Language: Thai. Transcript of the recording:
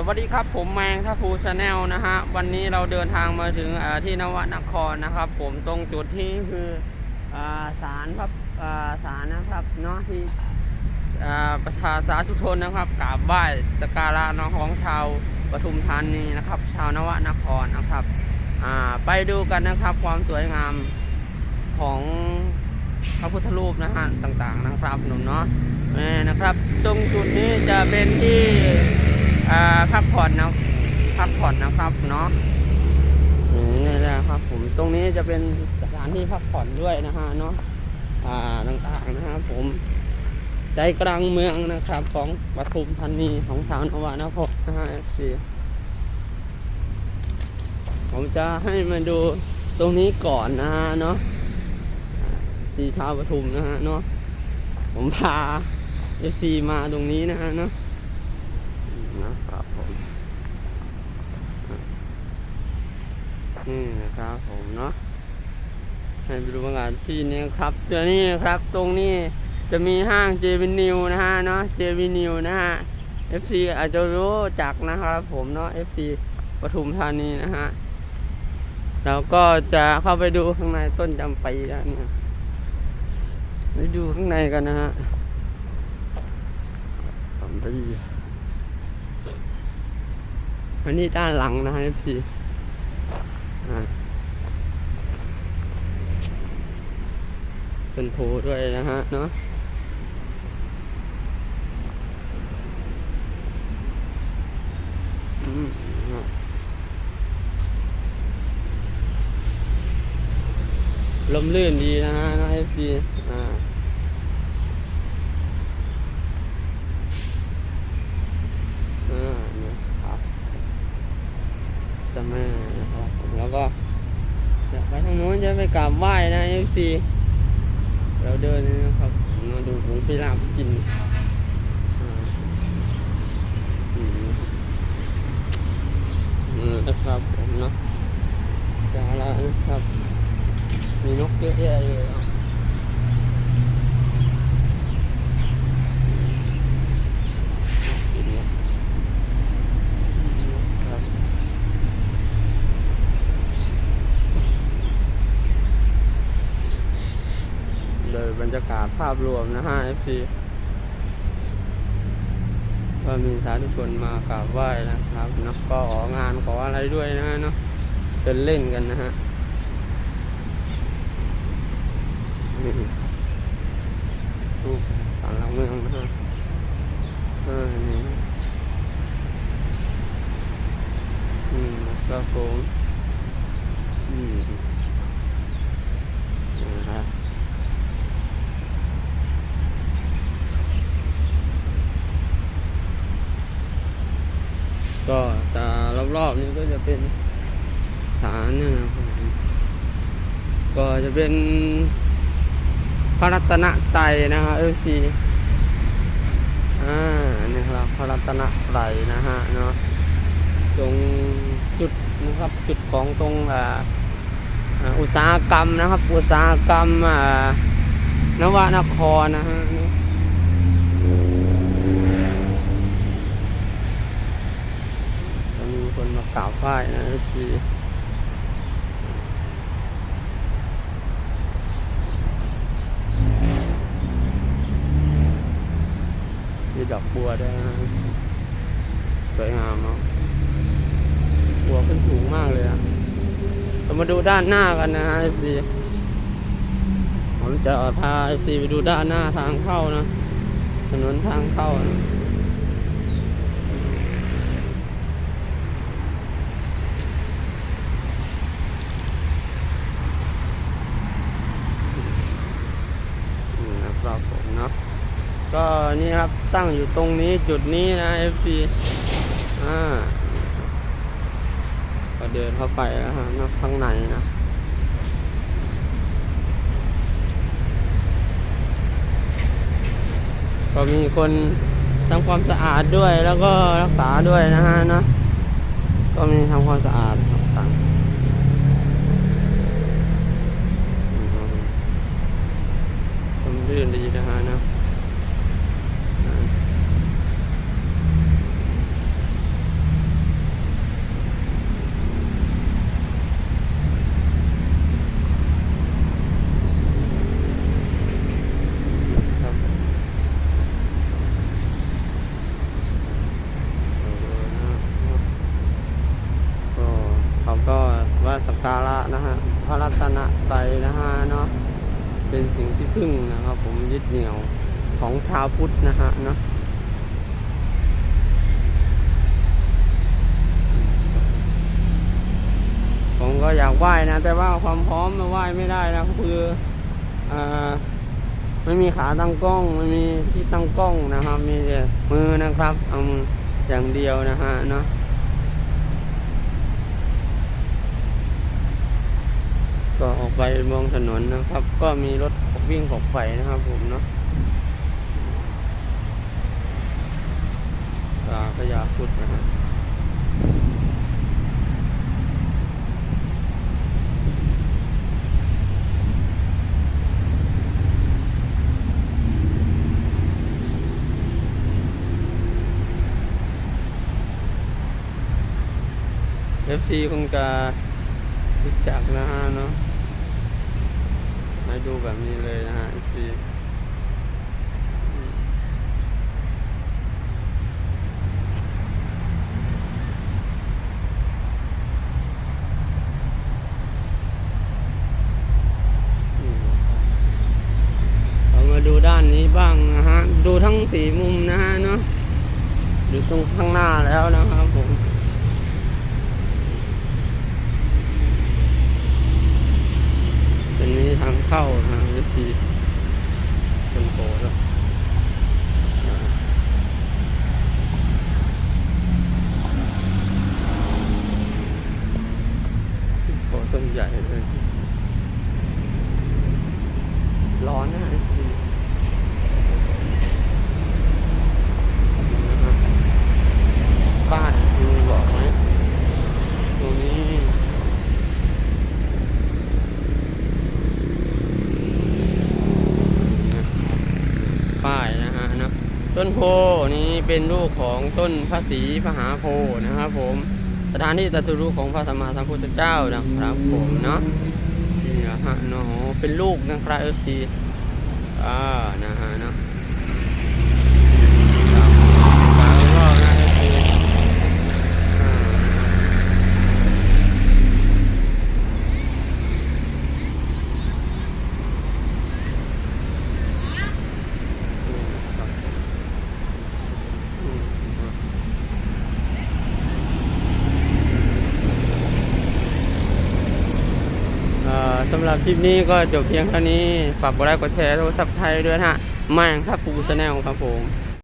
สวัสดีครับผมแมงทัพพูชาแนลนะฮะวันนี้เราเดินทางมาถึงที่นวนครนะครับ ผมตรงจุดที่คือศาลพระอ่าศาลนะครับเนาะที่ประชาสาธุชนนะครับกราบไหว้สัการะน้องของชาวปทุมธานีนะครับ ชาวนวนครนะครับไปดูกันนะครับความสวยงามของพระพุทธรูปนะฮะต่างๆนะครับหนุ่มเนาะนี่นะครับ ตรงจุดนี้จะเป็นที่ พักผ่อนนะพักผ่อนนะครับเนาะอย่างนี่นะครับผมตรงนี้จะเป็นสถานที่พักผ่อนด้วยนะฮะเนาะอ่าต่างๆนะครับผมใจกลางเมืองนะครับ ของปทุมธานีของชาวนวานครนะฮะสี่ผมจะให้มาดูตรงนี้ก่อนนะฮะเนาะสีชาวปทุมนะฮะเนาะผมพาเอซีมาตรงนี้นะฮะเนาะ นะครับผมนี่นะครับผมเนาะให้ไปดูบรรยากาศที่นี้ครับเดี๋ยวนี้ครับตรงนี้จะมีห้างเจวินิวนะฮะเนาะเจวินิวนะฮะ FC อาจจะรู้จักนะครับผมเนาะ FC ปทุมธานีนะฮะเราก็จะเข้าไปดูข้างในต้นจำปีแล้วเนี่ยไปดูข้างในกันนะฮะจำปี อันนี้ด้านหลังนะฮะ FC อ่าต้นโพด้วยนะฮะเนาะอืมลมลื่นดีนะฮะนะ FC อ่า อ่านะครับจะมานะครับผม แล้วก็จะไปทางโน้นจะไปกราบไหว้นะเอฟซีเราเดินนะครับมาดูหมูพิราบกินอ่นะครับผมเนาะจะอะนะครับ มีนกเยอะแยะเลยอะกินนี่ย ครับเลยบ รรยากาศภาพรวมนะฮะ FC ก็มีสาธุชนมากราบไหว้นะครับเนาะก็ของานขออะไรด้วยนะฮะเนาะเดินเล่นกันนะฮะนี่รูปสารหลักเมืองนะฮะเออนี่อืมครับผมอืมนะครับก็จะรอบๆนี้ก็จะเป็นฐานเนยนะครับผม ก็จะเป็นพระรัตนไตรนะครับเอฟซีอ่านี่ครับพระรัตนไตรนะฮะเนาะตรงจุดนะครับจุดของตรงอ่าอุตสาหกรรมนะครับ อุตสาหกรรมอ่านวนครนะฮะมีคนมากราบไหว้นะทีมีก บัวด้วยนะสวยงามเนาะหัวขึ้นสูงมากเลยอะเรามาดูด้านหน้ากันนะฮะ FC ผมจะพาไอซีไปดูด้านหน้าทางเข้านะถนนทางเข้านะนี่นะครับผมเนาะ ก็นี่ครับตั้งอยู่ตรงนี้จุดนี้นะ FC อ่าก็เดินเข้าไปนะฮะนะข้างในนะก็มีคนทำความสะอาดด้วยแล้วก็รักษาด้วยนะฮะนะก็มีทำความสะอาดต่างๆต้นรื่นดีนะฮะนะอ่า สักการะนะฮะพระรัตนตรัยนะฮะเนาะเป็น สิ่งที่พึ่งนะครับ ผมยึดเหนี่ยวของชาวพุทธนะฮะเนาะผมก็อยากไหว้นะ แต่ว่าความพร้อมมาไหว้ไม่ได้นะคืออ่ไม่มีขาตั้งกล้อง ไม่มีที่ตั้งกล้องนะครับ มีแต่มือนะครับ เอามืออย่างเดียวนะฮะเนาะ ก็ออกไปมองถนนนะครับ ก็มีรถวิ่งขบไฟนะครับผมเนาะตาพญาพุทธนะฮะเอฟซีคงจะรู้จักนะฮะเนาะ ให้ดูแบบนี้เลยนะฮะอฟซีเรามาดูด้านนี้บ้างนะฮะ ดูทั้งสี่มุมนะฮะเนาะดูตรงข้างหน้าแล้วนะครับผม เป็ นนี้ทางเข้าทางเอสซีคนโตแล้วโตต้นใหญ่เลย ร้อนนะวิซีบ้านมีบอกไหมตรงนี้ ป้ายนะฮะเนอะ ต้นโพนี้เป็นลูกของต้นพระศรีพระหาโพนะครับผมสถานที่ตรัสรู้ของพระสัมมาสัมพุทธเจ้านะครับผมเนาะนี่นะฮะเนาะเป็นลูกนะครับเอฟซีอ่านะฮะเนาะครับฝากไว้รอบนะเอฟซีอ่าครับอืมครับ เอ่อสำ หรับคลิปนี้ก็จบเพียงเท่านี้ ฝากกดไลค์กดแชร์โทรศัพท์ไทยด้วยนะฮะแมงครับปูชาแนลครับผม